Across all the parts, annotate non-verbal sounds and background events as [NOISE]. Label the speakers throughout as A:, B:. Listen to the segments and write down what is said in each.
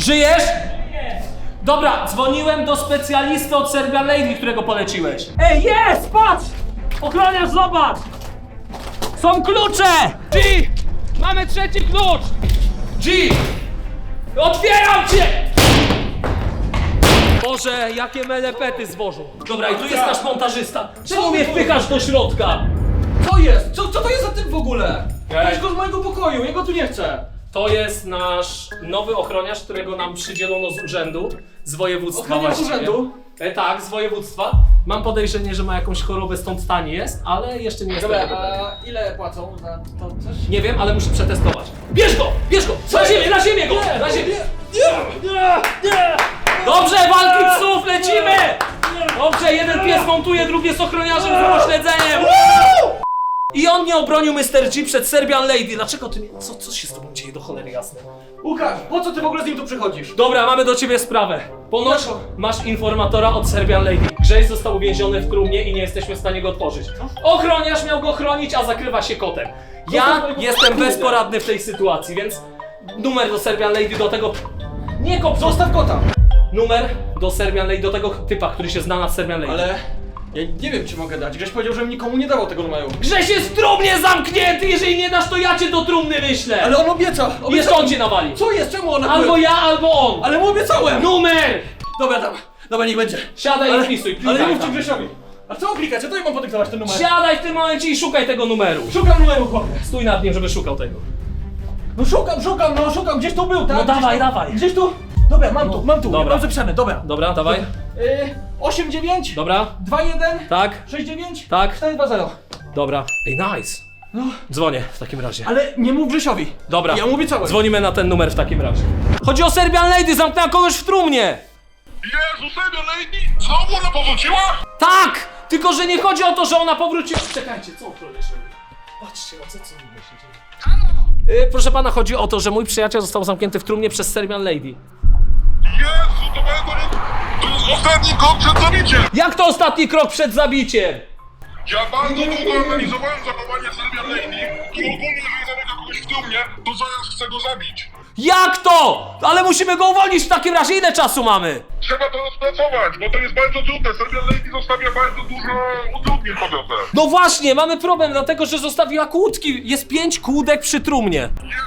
A: Żyjesz? Dobra, dzwoniłem do specjalisty od Serbian Lady, którego poleciłeś. Ej, jest! Patrz! Ochroniarz, zobacz! Są klucze! G! Mamy trzeci klucz! G! Otwieram cię! Boże, jakie melepety zwożą. Dobra, i tu jest nasz montażysta. Czemu mnie wpychasz do środka?
B: Co jest? Co, co to jest za typ w ogóle? Weź go z mojego pokoju, jego tu nie chcę.
A: To jest nasz nowy ochroniarz, którego nam przydzielono z urzędu, z województwa
B: Ochroniarz
A: właściwie.
B: urzędu?
A: E, tak, z województwa. Mam podejrzenie, że ma jakąś chorobę, stąd tani jest, ale jeszcze nie jest
B: Dobra,
A: tego pewien.
B: a ile płacą za to coś?
A: Nie wiem, ale muszę przetestować. Bierz go! Bierz go! Na ziemię, na ziemię go! Na ziemię! Dobrze, walki psów, lecimy! Dobrze, jeden pies montuje, drugi jest ochroniarzem z pośledzeniem. I on nie obronił Mr. G przed Serbian Lady. Dlaczego ty nie... Co, co się z tobą dzieje do cholery jasne?
B: Łukasz, po co ty w ogóle z nim tu przychodzisz?
A: Dobra, mamy do ciebie sprawę. Ponoć masz informatora od Serbian Lady. Grześ został uwięziony w trumnie i nie jesteśmy w stanie go otworzyć. Ochroniarz miał go chronić, a zakrywa się kotem. Ja jestem bezporadny w tej sytuacji, więc numer do Serbian Lady do tego... Nie kop,
B: Zostaw kota!
A: Numer do Serbian Lady, do tego typa, który się zna na Serbian Lady.
B: Ale ja nie wiem czy mogę dać. Grześ powiedział, że nikomu nie dawał tego numeru.
A: Grześ jest w trumnie zamknięty, jeżeli nie dasz, to ja cię do trumny wyślę.
B: Ale on obieca!
A: Jeszcze
B: Obiecał.
A: on cię nawali.
B: Co jest? Czemu on
A: Albo ja, albo on.
B: Ale mu obiecałem!
A: Numer!
B: Dobra, dobra, dobra, niech będzie.
A: Siadaj
B: Ale,
A: i wpisuj,
B: ale
A: klikaj
B: nie mówcie
A: tam.
B: Grzesiowi. A co klikać? Ja to jak mam podyktować ten numer?
A: Siadaj w tym momencie i szukaj tego numeru.
B: Szukam numeru, chłopie.
A: Stój nad nim, żeby szukał tego.
B: No szukam, szukam, no szukam, gdzieś tu był, tak?
A: No
B: Gdzieś
A: dawaj,
B: tu,
A: dawaj.
B: Gdzieś tu? Dobra, mam tu, mam tu,
A: Dobra.
B: mam zapisane, dobra.
A: Dobra, dawaj.
B: Yy, 89,
A: Dobra.
B: 21,
A: Tak,
B: 69,
A: tak.
B: 420.
A: Dobra. Ej, nice.
B: No,
A: Dzwonię w takim razie.
B: ale nie mów Grzesiowi.
A: Dobra.
B: Ja mu obiecałem.
A: Dzwonimy na ten numer w takim razie. Chodzi o Serbian Lady, zamknęła kogoś w trumnie.
C: Jezu, serio, Lady? Znowu ona powróciła?
A: Tak! Tylko, że nie chodzi o to, że ona powróciła. Czekajcie, co robi? Patrzcie, o co co niby się dzieje. Proszę pana, chodzi o to, że mój przyjaciel został zamknięty w trumnie przez Serbian Lady.
C: Jezu, to będę... To jest ostatni krok przed zabiciem!
A: Jak to ostatni krok przed zabiciem?
C: Ja bardzo długo analizowałem zachowanie Serbian Lady i ogólnie, jeżeli zamyka kogoś w trumnie, to zaraz chcę go zabić.
A: Jak to? Ale musimy go uwolnić w takim razie. Ile czasu mamy?
C: Trzeba to rozpracować, bo to jest bardzo trudne. Serbian Lady zostawia bardzo dużo utrudnień po drodze.
A: No właśnie, mamy problem, dlatego że zostawiła kłódki. Jest pięć kłódek przy trumnie.
C: Jezu,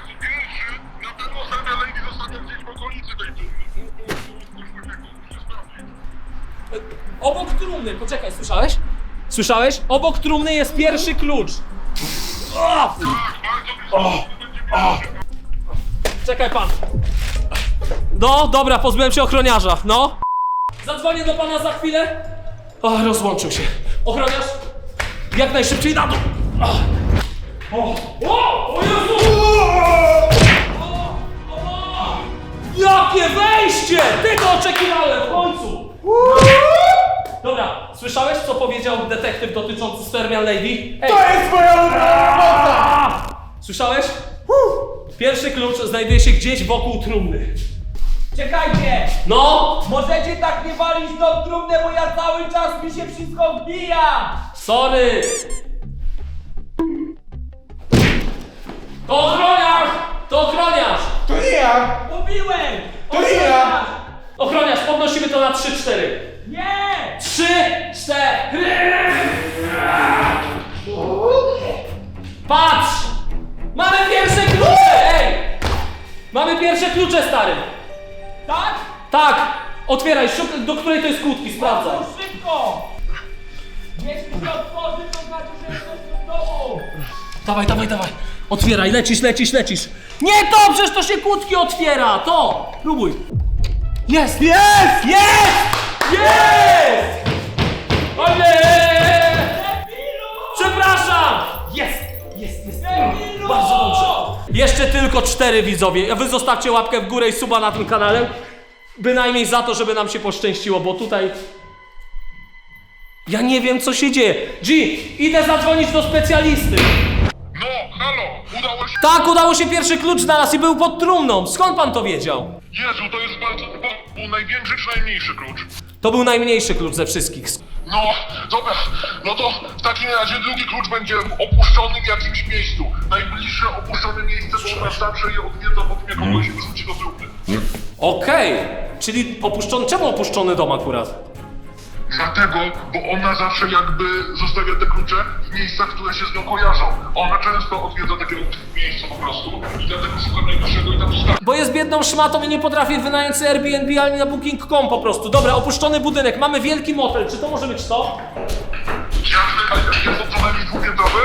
A: Obok trumny, poczekaj, słyszałeś? Słyszałeś? Obok trumny jest pierwszy klucz. O! Czekaj pan. No, dobra, pozbyłem się ochroniarza, no. Zadzwonię do pana za chwilę. O, rozłączył się. Ochroniarz, jak najszybciej na dół. O, o, o Jezu! O, o, Jakie wejście! Tego oczekiwałem w końcu! Dobra, słyszałeś co powiedział detektyw dotyczący Serbian Lady? Ej.
B: To jest moja robota!
A: Słyszałeś? Pierwszy klucz znajduje się gdzieś wokół trumny.
D: Czekajcie!
A: No,
D: Możecie tak nie walić tą trumnę, bo ja cały czas mi się wszystko wbija!
A: sorry. To ochroniarz! To ochroniarz!
B: To nie ja!
D: Mówiłem!
B: To nie ja!
A: Ochroniarz, podnosimy to na 3-4.
D: Nie!
A: 3, 4. Patrz! Mamy pierwsze klucze! Ej! Mamy pierwsze klucze, stary!
D: Tak?
A: Tak! Otwieraj, szukaj, do której to jest kłódki, sprawdzaj.
D: To szybko! Jeśli się otworzy, to znaczy, że jestem w domu!
A: Dawaj, dawaj, dawaj. Otwieraj, lecisz, lecisz, lecisz. Nie to, przecież to się kłódki otwiera. To, próbuj. Jest, jest, jest, jest. O nie! Przepraszam. Jest, jest, jest. Bardzo dobrze. Jeszcze tylko cztery widzowie. Wy zostawcie łapkę w górę i suba na tym kanale. Bynajmniej za to, żeby nam się poszczęściło, bo tutaj ja nie wiem, co się dzieje. G, idę zadzwonić do specjalisty.
C: No, halo, udało się.
A: Tak, udało się pierwszy klucz znalazł i był pod trumną. Skąd pan to wiedział?
C: Jezu, to jest bardzo... Był największy czy najmniejszy klucz?
A: To był najmniejszy klucz ze wszystkich.
C: No, dobra, no to w takim razie drugi klucz będzie opuszczony w jakimś miejscu. Najbliższe opuszczone miejsce, bo ona zawsze je odwiedza po tym, jak kogoś wrzuci do trupy.
A: Okej, czyli opuszczony, czemu opuszczony dom akurat?
C: Dlatego, bo ona zawsze jakby zostawia te klucze w miejscach, które się z nią kojarzą. Ona często odwiedza takie miejsca po prostu i dlatego szuka najbliższego i tam zostawia.
A: Bo jest biedną szmatą i nie potrafi wynająć sobie Airbnb ani na Booking.com po prostu. Dobra, opuszczony budynek, mamy wielki motel, czy to może być to?
C: Jasne, ale jest to co najmniej dwupiętrowy?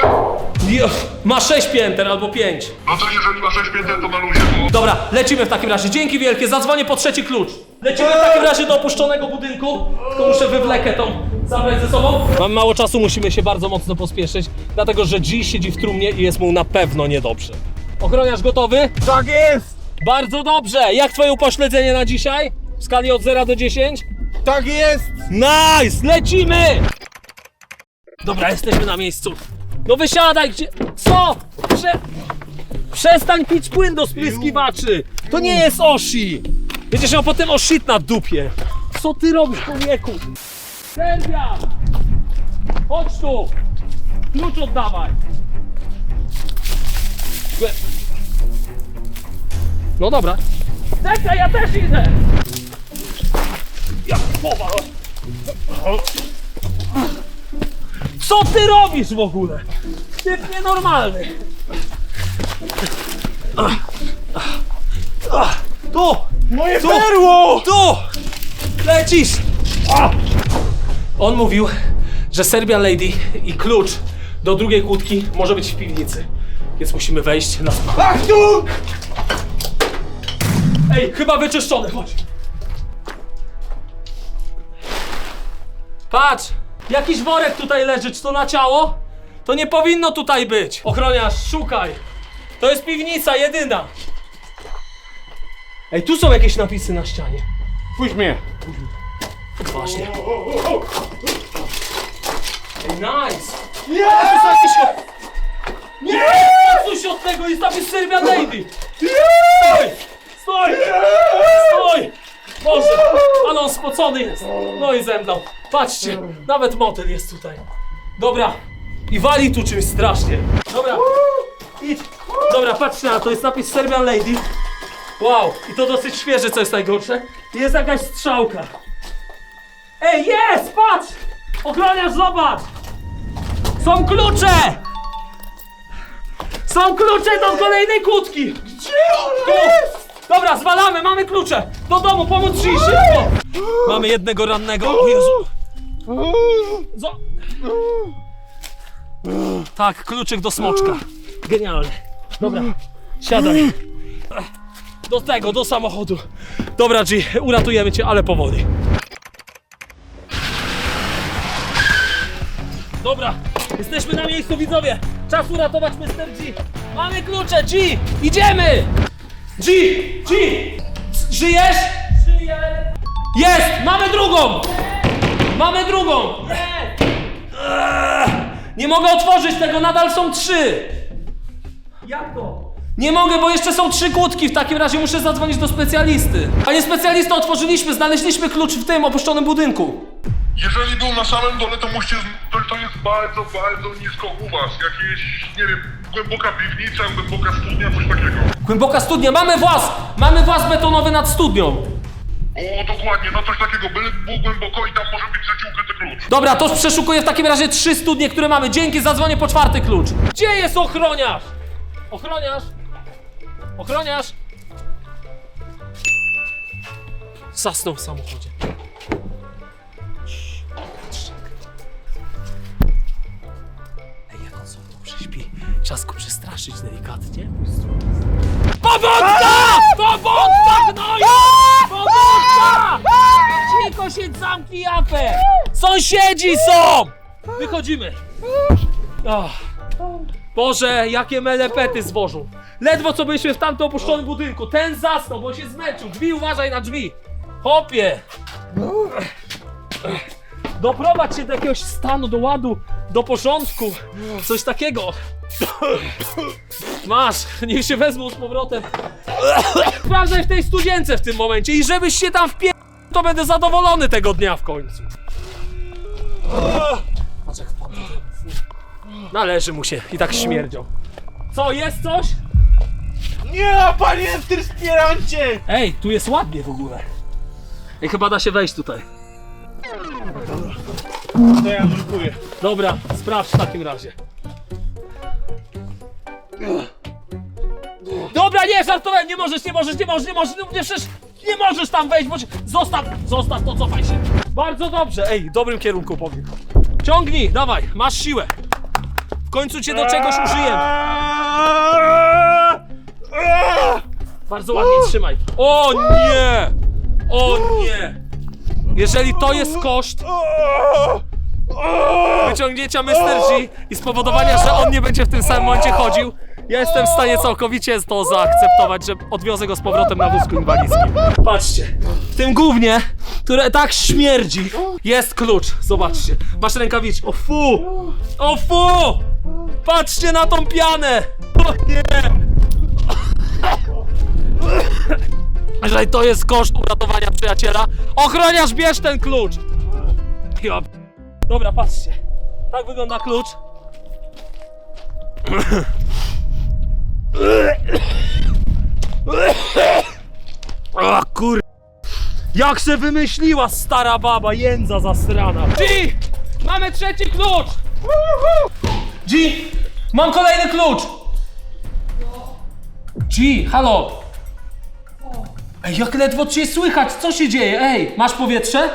A: Ma 6 pięter albo 5.
C: No to jeżeli ma 6 pięter, to na luzie, bo...
A: Dobra, lecimy w takim razie. Dzięki wielkie, zadzwonię po trzeci klucz. Lecimy w takim razie do opuszczonego budynku. Tylko muszę wywlekę tą zabrać ze sobą. Mam mało czasu, musimy się bardzo mocno pospieszyć, dlatego że G siedzi w trumnie i jest mu na pewno niedobrze. Ochroniarz gotowy?
B: Tak jest!
A: Bardzo dobrze. Jak twoje upośledzenie na dzisiaj? W skali od 0 do 10?
B: Tak jest!
A: Nice! Lecimy! Dobra, jesteśmy na miejscu. No wysiadaj, gdzie... Co? Prze... Przestań pić płyn do spryskiwaczy! To nie jest Oshi! Będziesz miał potem oshit na dupie. Co ty robisz, człowieku? Serbia! Chodź tu! Klucz oddawaj! No dobra. Czekaj, ja też idę! Jak powal! Co ty robisz w ogóle? Typ nienormalny. Ach, ach, ach, Tu!
B: Moje
A: Tu!
B: perło!
A: Tu! Lecisz! On mówił, że Serbian Lady i klucz do drugiej kłódki może być w piwnicy. Więc musimy wejść na spokój.
B: Achtung!
A: Ej, chyba wyczyszczony, chodź. Patrz! Jakiś worek tutaj leży, czy to na ciało? To nie powinno tutaj być. Ochroniarz, szukaj. To jest piwnica jedyna. Ej, tu są jakieś napisy na ścianie.
B: Puść mnie!
A: Właśnie. Ej, nice! Jakiś... Nie! Odsuń się od tego, jest napis Serbian Lady! Stój! Stój! Stój! Boże, ale on spocony jest. No i zemdlał. Patrzcie, nawet motel jest tutaj. Dobra. I wali tu czymś strasznie. Dobra. Idź. Dobra, patrzcie na to, jest napis Serbian Lady. Wow, i to dosyć świeże, co jest najgorsze. Jest jakaś strzałka. Ej, jest! Patrz! Ochroniarz, zobacz! Są klucze! Są klucze do kolejnej kłódki! Gdzie tu! Dobra, zwalamy, mamy klucze! Do domu, pomóc ci, szybko! Mamy jednego rannego. O Jezu! Zo... Tak, kluczyk do smoczka. Genialny. Dobra, siadaj. Do tego, do samochodu. Dobra, G, uratujemy cię, ale powoli. Dobra, jesteśmy na miejscu, widzowie. Czas uratować Mr. G. Mamy klucze, G! Idziemy! G! G! Żyjesz? Żyję! Jest! Mamy drugą! Mamy drugą! Eee, Nie mogę otworzyć tego, nadal są trzy! Jak to? Nie mogę, bo jeszcze są trzy kłódki. W takim razie muszę zadzwonić do specjalisty. Panie specjalista, otworzyliśmy, znaleźliśmy klucz w tym opuszczonym budynku.
C: Jeżeli był na samym dole, to musicie... z- To, to jest bardzo, bardzo nisko u was. Jakieś, nie wiem, głęboka piwnica, głęboka studnia, coś takiego.
A: Głęboka studnia, mamy włas! Mamy włas betonowy nad studnią.
C: O, dokładnie, no coś takiego. Byle było głęboko i tam może być cię ukryty klucz.
A: Dobra, to przeszukuję w takim razie trzy studnie, które mamy. Dzięki, zadzwonię po czwarty klucz. Gdzie jest ochroniarz? Ochroniarz? Ochroniarz? Zasnął w samochodzie. Czas go przestraszyć delikatnie. Powódka! Powódka, gnoju! Powódka! Cicho się zamknij japę! Sąsiedzi są! Wychodzimy. Ach. Boże, jakie melepety zwożą. Ledwo co byliśmy w tamtym opuszczonym budynku. Ten zasnął, bo się zmęczył. Drzwi, uważaj na drzwi. Hopie. Doprowadź się do jakiegoś stanu, do ładu, do porządku. Coś takiego. Masz, niech się wezmą z powrotem. Sprawdzaj w tej studience w tym momencie i żebyś się tam wpie... to będę zadowolony tego dnia w końcu. Patrz jak wpadł. Należy mu się i tak śmierdzią. Co, jest coś?
E: Nie, panie Tyrspierancie!
A: Ej, tu jest ładnie w ogóle. Ej, chyba da się wejść tutaj.
E: To ja nurkuję.
A: Dobra, sprawdź w takim razie. Dobra, nie, żartowałem, nie możesz, nie możesz, nie możesz, nie możesz, nie, przecież nie możesz tam wejść, bo ci- zostaw, zostaw to, cofaj się. Bardzo dobrze, ej, w dobrym kierunku powiem. Ciągnij, dawaj, masz siłę. W końcu cię do czegoś użyjemy. Bardzo ładnie trzymaj. O nie! O nie! Jeżeli to jest koszt wyciągnięcia Mr. G i spowodowania, że on nie będzie w tym samym momencie chodził, ja jestem w stanie całkowicie to zaakceptować, że odwiozę go z powrotem na wózku inwalidzkim. Patrzcie, w tym głównie, które tak śmierdzi, jest klucz. Zobaczcie, masz rękawiczkę. O fu! O fu! Patrzcie na tą pianę! O nie! Jeżeli to jest koszt uratowania przyjaciela, ochroniarz bierz ten klucz! Dobra, patrzcie. Tak wygląda klucz. O kur... Jak się wymyśliła stara baba, jędza zasrana. G! Mamy trzeci klucz! G! Mam kolejny klucz! G, halo! Ej, jak ledwo cię słychać, co się dzieje? Ej, masz powietrze?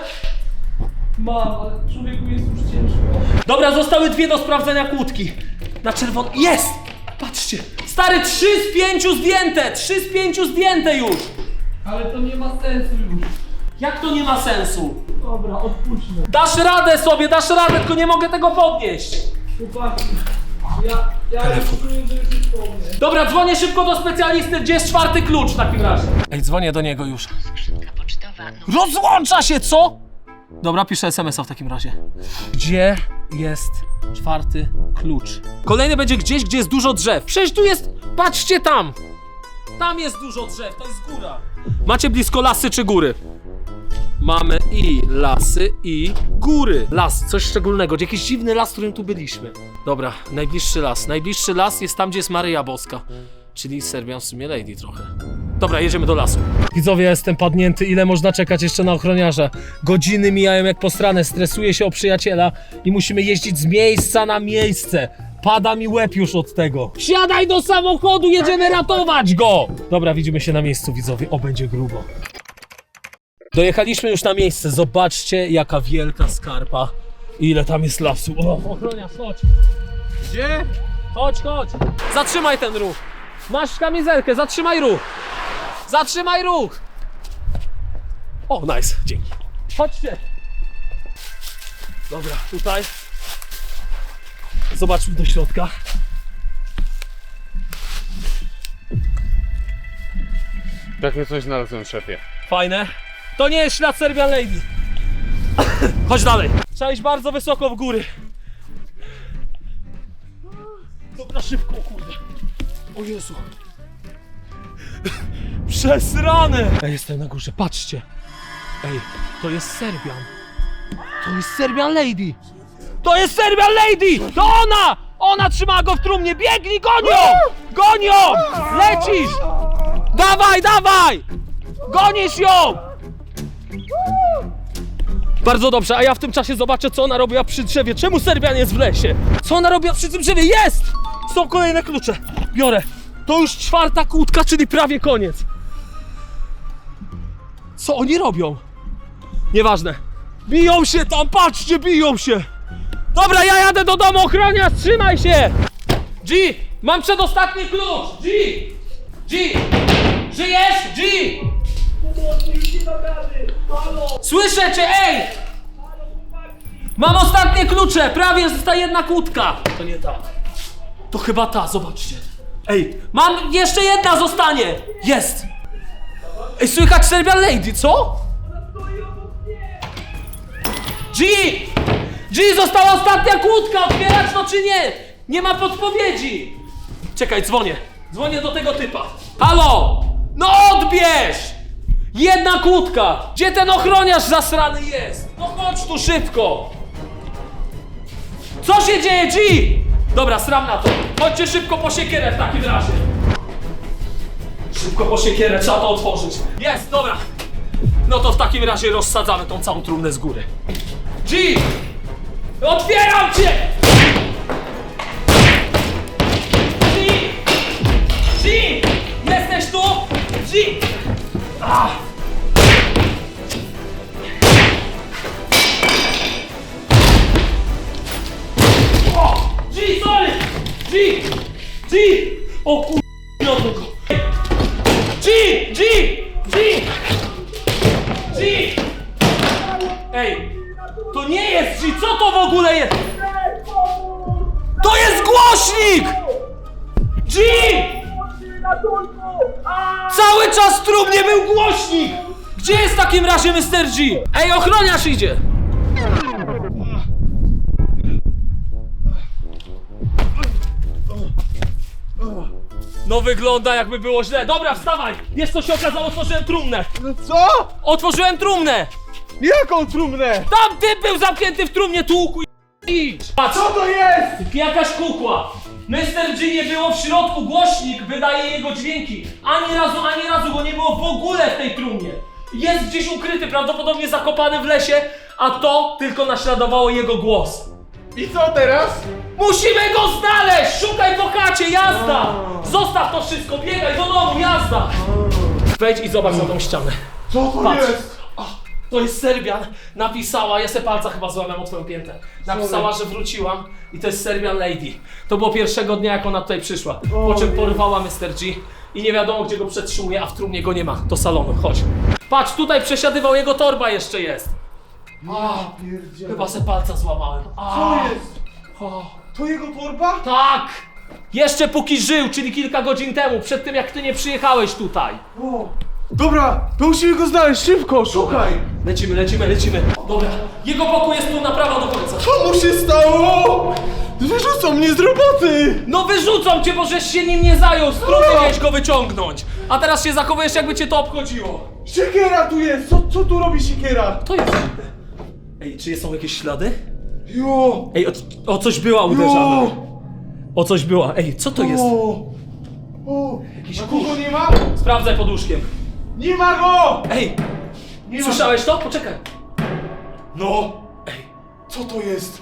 D: Mam, ale człowieku jest już ciężko.
A: Dobra, zostały dwie do sprawdzenia kłódki. Na czerwono. Jest! Patrzcie! Stary, trzy z pięciu zdjęte! Trzy z pięciu zdjęte już!
D: Ale to nie ma sensu już.
A: Jak to nie ma sensu?
D: Dobra, odpuśćmy.
A: Dasz radę sobie, dasz radę, tylko nie mogę tego podnieść.
D: Chłopaki, ja, ja już czuję, że już jest po mnie.
A: Dobra, dzwonię szybko do specjalisty, gdzie jest czwarty klucz w takim razie. Ej, dzwonię do niego już.
F: Skrzynka pocztowa numer
A: Rozłącza się, co? Dobra, piszę SMS-a w takim razie. Gdzie jest czwarty klucz? Kolejny będzie gdzieś, gdzie jest dużo drzew. Przecież tu jest. Patrzcie tam! Tam jest dużo drzew, to jest góra. Macie blisko lasy czy góry? Mamy i lasy, i góry. Las, coś szczególnego, jakiś dziwny las, w którym tu byliśmy. Dobra, najbliższy las. Najbliższy las jest tam, gdzie jest Maryja Boska. Czyli Serbian w sumie Lady trochę. Dobra, jedziemy do lasu. Widzowie, ja jestem padnięty. Ile można czekać jeszcze na ochroniarza? Godziny mijają jak posrane, stresuję się o przyjaciela i musimy jeździć z miejsca na miejsce. Pada mi łeb już od tego. Siadaj do samochodu, jedziemy ratować go! Dobra, widzimy się na miejscu, widzowie. O, będzie grubo. Dojechaliśmy już na miejsce. Zobaczcie, jaka wielka skarpa. Ile tam jest lasu. O, ochroniarz, chodź.
E: Gdzie?
A: Chodź, chodź! Zatrzymaj ten ruch! Masz kamizelkę, zatrzymaj ruch! Zatrzymaj ruch! O, nice, dzięki. Chodźcie! Dobra, tutaj. Zobaczmy do środka.
E: Takie coś znalazłem, szefie.
A: Fajne. To nie jest ślad Serbian Lady. [COUGHS] Chodź dalej. Trzeba iść bardzo wysoko w góry. Dobra, szybko, kurde. O Jezu. Przesrane! Ej, jestem na górze, patrzcie. Ej, to jest Serbian. To jest Serbian Lady. To jest Serbian Lady! To ona! Ona trzymała go w trumnie. Biegnij, gonią! Gonią! Lecisz! Dawaj, dawaj! Gonisz ją! Bardzo dobrze, a ja w tym czasie zobaczę, co ona robiła przy drzewie. Czemu Serbian jest w lesie? Co ona robiła przy tym drzewie? Jest! Są kolejne klucze. Biorę. To już czwarta kłódka, czyli prawie koniec. Co oni robią? Nieważne. Biją się tam, patrzcie, biją się. Dobra, ja jadę do domu, ochroniarz, trzymaj się! G, mam przedostatni klucz! G! G! Żyjesz? G! Słyszę cię, ej! Mam ostatnie klucze, prawie zostaje jedna kłódka. To nie ta. To chyba ta, zobaczcie. Ej, mam jeszcze jedna zostanie. Jest. Ej, słychać Serbian Lady, co? G! G, została ostatnia kłódka, otwierać to czy nie? Nie ma podpowiedzi. Czekaj, dzwonię. Dzwonię do tego typa. Halo! No odbierz! Jedna kłódka! Gdzie ten ochroniarz zasrany jest? No chodź tu szybko! Co się dzieje, G? Dobra, sram na to. Chodźcie szybko po siekierę w takim razie. Szybko po siekierę, trzeba to otworzyć. Jest, dobra. No to w takim razie rozsadzamy tą całą trumnę z góry. G! Otwieram cię! G! G! Jesteś tu? G! Ah! G! G! O kur... Miodło go! G! G! G! G! Ej! To nie jest G! Co to w ogóle jest? To jest głośnik! G! Cały czas w trumnie był głośnik! Gdzie jest w takim razie Mr. G? Ej, ochroniarz idzie! No wygląda jakby było źle. Dobra, wstawaj! Wiesz co się okazało? Otworzyłem trumnę!
E: Co?
A: Otworzyłem trumnę!
E: Jaką trumnę?
A: Tam ty był zamknięty w trumnie, tłuku idź! Patrz!
E: Co to jest?
A: Jakaś kukła! Mr. G nie było w środku, głośnik wydaje jego dźwięki. Ani razu, ani razu go nie było w ogóle w tej trumnie. Jest gdzieś ukryty, prawdopodobnie zakopany w lesie, a to tylko naśladowało jego głos.
E: I co teraz?
A: Musimy go znaleźć! Szukaj po chacie, jazda! Zostaw to wszystko, biegaj do domu, jazda! Wejdź i zobacz na tą ścianę.
E: Co to
A: Patrz.
E: jest?
A: O, to jest Serbian. Napisała, ja se palca chyba złamałem o twoją piętę. Napisała, że wróciłam i to jest Serbian Lady. To było pierwszego dnia, jak ona tutaj przyszła. Po czym porwała Mr. G i nie wiadomo, gdzie go przetrzymuje, a w trumnie go nie ma. Do salonu, chodź. Patrz, tutaj przesiadywał jego torba jeszcze jest. A, chyba se palca złamałem. A,
E: Co jest?
A: o,
E: To jego torba?
A: tak! Jeszcze póki żył, czyli kilka godzin temu, przed tym jak ty nie przyjechałeś tutaj.
E: O. Dobra, to musimy go znaleźć, szybko, szukaj!
A: Lecimy, lecimy, lecimy. Dobra, jego pokój jest tu na prawo do końca.
E: Co mu się stało? Wyrzucą mnie z roboty!
A: No wyrzucą cię, bo żeś się nim nie zajął, z trumny miałeś go wyciągnąć. A teraz się zachowujesz, jakby cię to obchodziło.
E: Siekiera tu jest! Co, co tu robi siekiera?
A: To jest Ej, czy są jakieś ślady?
E: Jo!
A: Ej, o, o coś była uderzana. O coś była. Ej, co to jest?
E: O! O! Jakiś kogo nie ma?
A: Sprawdzaj pod łóżkiem.
E: Nie ma go!
A: Ej,
E: Nie ma.
A: słyszałeś to? Poczekaj.
E: No!
A: Ej,
E: Co to jest?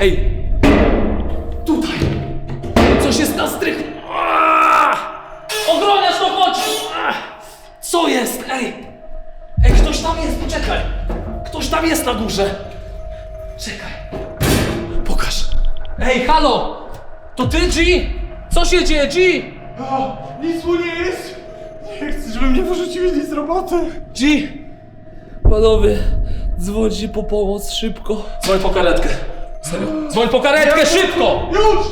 A: ej. Górze! Czekaj. Pokaż. Ej, halo! To ty, G? Co się dzieje, G?
E: A, nic mu nie jest! Nie chcę, żeby mnie wyrzucili z roboty!
A: G! Panowie, dzwońcie po pomoc szybko. Dzwoń po karetkę. Serio. Dzwoń po karetkę, szybko!
E: Już!